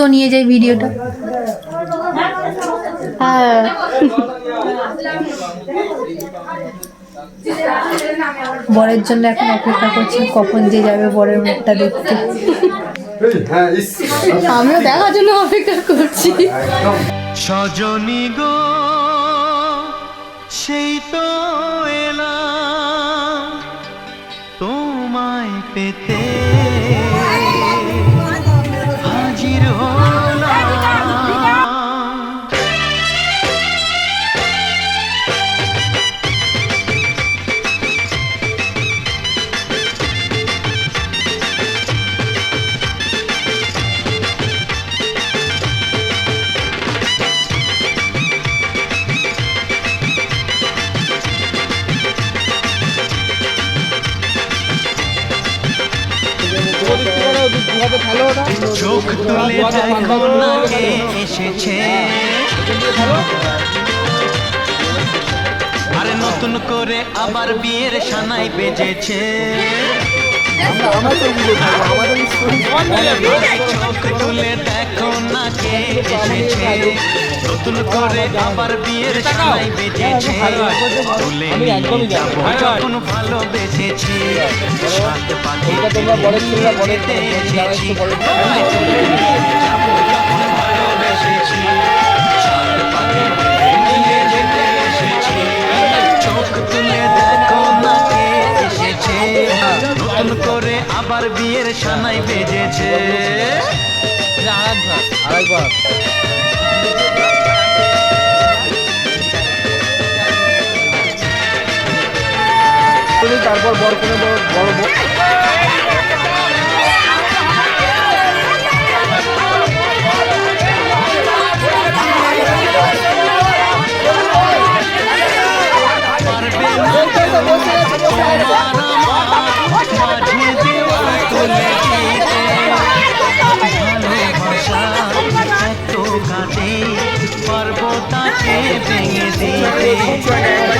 তো নিয়ে যাই ভিডিওটা। হ্যাঁ। বরের জন্য এখন অপেক্ষা করছি, কখন যে যাবে বরের মুখটা দেখতে। আমিও দেখার জন্য অপেক্ষা করছি। সজনী গো, সেই তো এলাম। তোমায় পেতে চোখ তুলে দেখো না কে এসেছে। আরে নতুন করে আবার বিয়ের সানাই বেজেছে। চোখ তুলে দেখো না কে এসেছে। নতুন করে আবার বিয়ের সানাই বেজেছে তুলে নিয়ে যাব। যখন ভালোবেসেছি সাত পাখি যেতে এসেছি। তুলে নিয়ে যাব। যখন ভালোবেসেছি সাত পাখি নিয়ে যেতে এসেছি। চোখ তুলে দেখো না এসেছে। নতুন করে আবার বিয়ের সানাই বেজেছে তারপর বর ভালোবাসা এত কাটে পারব তাকে ভেঙে দিতে